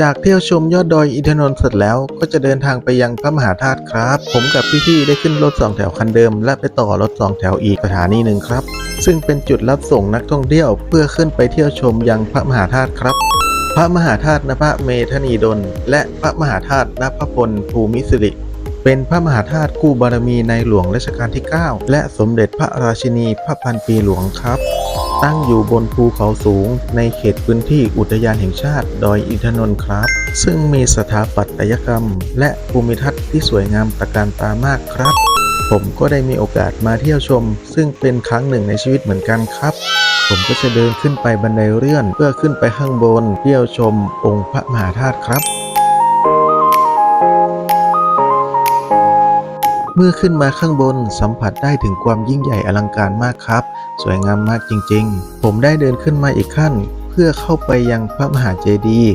จากเที่ยวชมยอดดอยอินทนนท์เสร็จแล้วก็จะเดินทางไปยังพระมหาธาตุครับ ผมกับพี่ๆได้ขึ้นรถสองแถวคันเดิม และไปต่อรถสองแถวอีกสถานีหนึ่งครับ ซึ่งเป็นจุดรับส่งนักท่องเที่ยวเพื่อขึ้นไปเที่ยวชมยังพระมหาธาตุครับ พระมหาธาตุนพเมธนีดล และพระมหาธาตุนพพลภูมิสิริเป็นพระมหาธาตุคู่บารมีในหลวงรัชกาลที่ 9 และสมเด็จพระราชินีพระพันปีหลวงครับ ตั้งอยู่บนภูเขาสูงในเขตพื้นที่อุทยานแห่งชาติดอยอินทนนท์ครับ ซึ่งมีสถาปัตยกรรม และภูมิทัศน์ที่สวยงามตะการตามากครับ ผมก็ได้มีโอกาสมาเที่ยวชม ซึ่งเป็นครั้งหนึ่งในชีวิตเหมือนกันครับ ผมก็จะเดินขึ้นไปบันไดเลื่อน เพื่อขึ้นไปข้างบน เที่ยวชมองค์พระมหาธาตุครับ เมื่อขึ้นมาข้างบนสัมผัสได้ถึงความยิ่งใหญ่อลังการมากครับ สวยงามมากจริงๆ ผมได้เดินขึ้นมาอีกขั้น เพื่อเข้าไปยังพระมหาเจดีย์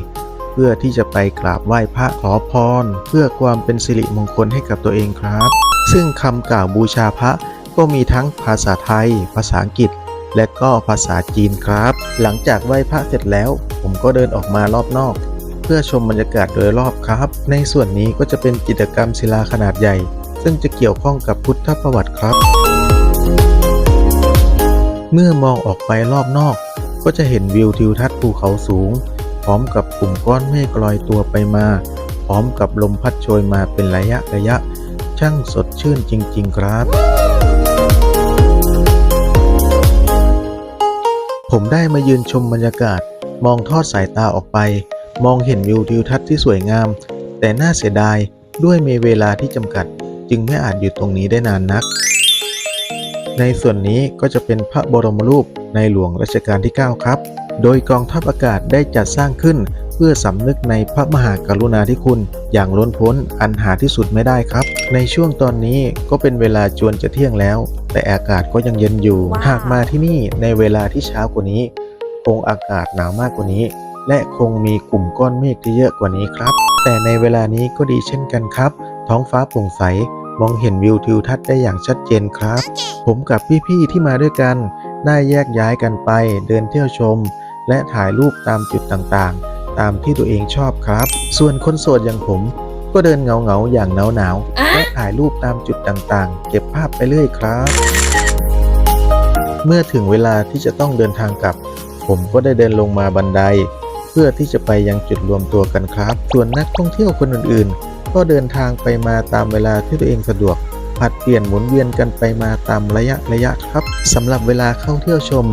เพื่อที่จะไปกราบไหว้พระขอพร เพื่อความเป็นสิริมงคลให้กับตัวเองครับ ซึ่งคำกล่าวบูชาพระก็มีทั้งภาษาไทย ภาษาอังกฤษ และก็ภาษาจีนครับ หลังจากไหว้พระเสร็จแล้ว ผมก็เดินออกมารอบนอก เพื่อชมบรรยากาศโดยรอบครับ ในส่วนนี้ก็จะเป็นกิจกรรมศิลาขนาดใหญ่ ซึ่งจะเกี่ยวข้องกับพุทธประวัติครับ เมื่อมองออกไปรอบนอก ก็จะเห็นวิวทิวทัศน์ภูเขาสูง พร้อมกับกลุ่มก้อนเมฆลอยตัวไปมา พร้อมกับลมพัดโชยมาเป็นระยะระยะ ช่างสดชื่นจริง ๆ ครับผมได้มายืนชมบรรยากาศ มองทอดสายตาออกไป มองเห็นวิวทิวทัศน์ที่สวยงาม แต่น่าเสียดายด้วยมีเวลาที่จำกัด จึงไม่อาจอยู่ตรงนี้ได้นานนัก ในส่วนนี้ก็จะเป็นพระบรมรูปในหลวงรัชกาลที่ 9 ครับ โดยกองทัพอากาศได้จัดสร้างขึ้น เพื่อสำนึกในพระมหากรุณาธิคุณ อย่างล้นพ้นอันหาที่สุดไม่ได้ครับ ในช่วงตอนนี้ก็เป็นเวลาจวนจะเที่ยงแล้ว แต่อากาศก็ยังเย็นอยู่ว้าวหากมาที่นี่ในเวลาที่เช้ากว่านี้ คงอากาศหนาวมากกว่านี้ และคงมีกลุ่มก้อนเมฆที่เยอะกว่านี้ครับ แต่ในเวลานี้ก็ดีเช่นกันครับ ท้องฟ้าโปร่งใส มองเห็นวิวทิวทัศน์ได้อย่างชัดเจนครับ ผมกับพี่ๆที่มาด้วยกัน ได้แยกย้ายกันไป เดินเที่ยวชม และถ่ายรูปตามจุดต่างๆ ตามที่ตัวเองชอบครับ ส่วนคนโสดอย่างผมก็เดินเหงาๆอย่างหนาวๆและถ่ายรูปตามจุดต่างๆ เก็บภาพไปเรื่อยครับ เมื่อถึงเวลาที่จะต้องเดินทางกลับ ผมก็ได้เดินลงมาบันได เพื่อที่จะไปยังจุดรวมตัวกันครับ ส่วนนักท่องเที่ยวคนอื่นๆ ก็เดินทางไปมาตามเวลาที่ตัวเองสะดวกผัดเปลี่ยนหมุนเวียนกันไปมาตามระยะระยะครับสำหรับเวลาเข้าเที่ยวชม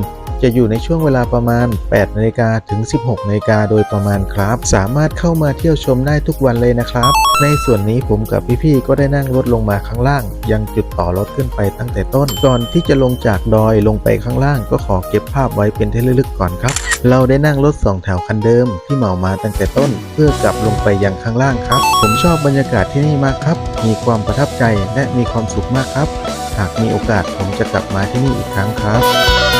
จะอยู่ในช่วงเวลาประมาณ 8นาฬิกาถึง 16นาฬิกาโดยประมาณครับ สามารถเข้ามาเที่ยวชมได้ทุกวันเลยนะครับ ในส่วนนี้ผมกับพี่ๆก็ได้นั่งรถลงมาข้างล่าง ยังจุดต่อรถขึ้นไปตั้งแต่ต้น ก่อนที่จะลงจากดอยลงไปข้างล่าง ก็ขอเก็บภาพไว้เป็นที่ระลึกก่อนครับ เราได้นั่งรถสองแถวคันเดิมที่เหมามาตั้งแต่ต้น เพื่อกลับลงไปยังข้างล่างครับ ผมชอบบรรยากาศที่นี่มากครับ มีความประทับใจและมีความสุขมากครับ หากมีโอกาสผมจะกลับมาที่นี่อีกครั้งครับ